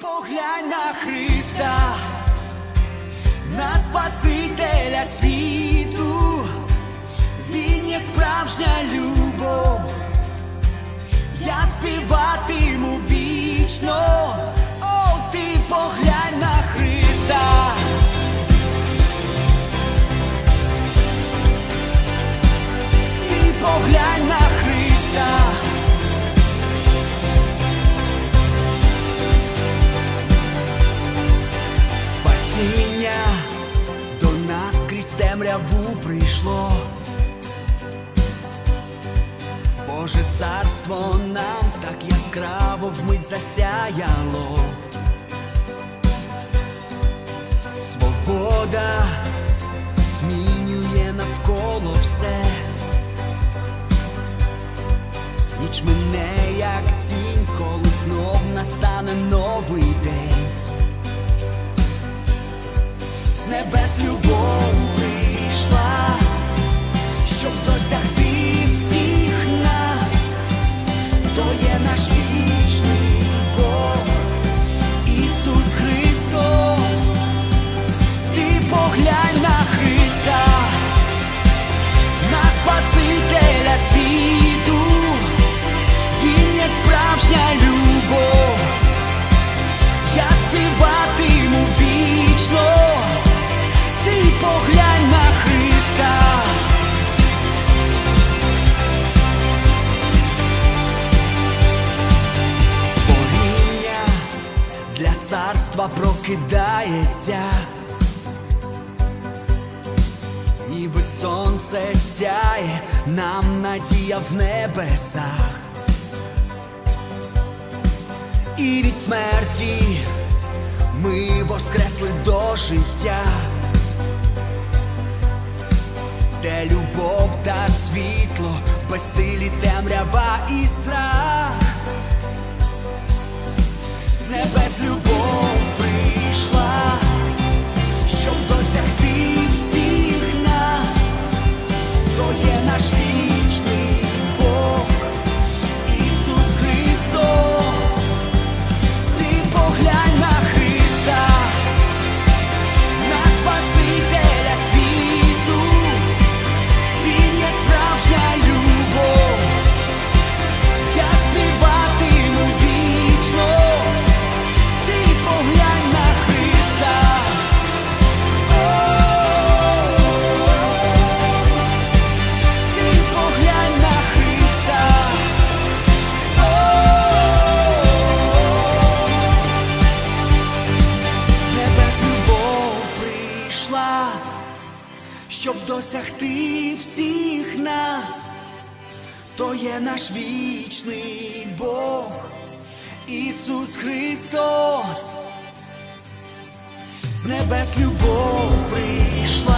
поглянь на Христа, на Спасителя світу, Він є справжня любов, я співатиму вічно, Спасіння до нас крізь темряву прийшло. Боже царство нам так яскраво вмить засяяло. Свобода змінює навколо все. Ніч мене, як тінь, коли знов настане новий день. З небес любов прийшла, щоб досягти всіх нас, то є наш вічний Бог, Ісус Христос, ти поглянь царства прокидається, ніби сонце сяє, нам надія в небесах. І від смерті ми воскресли до життя, де любов та світло, безсилі темрява і страх. З небес любов щоб досягти всіх нас, то є наш вічний Бог, Ісус Христос. З небес любов прийшла.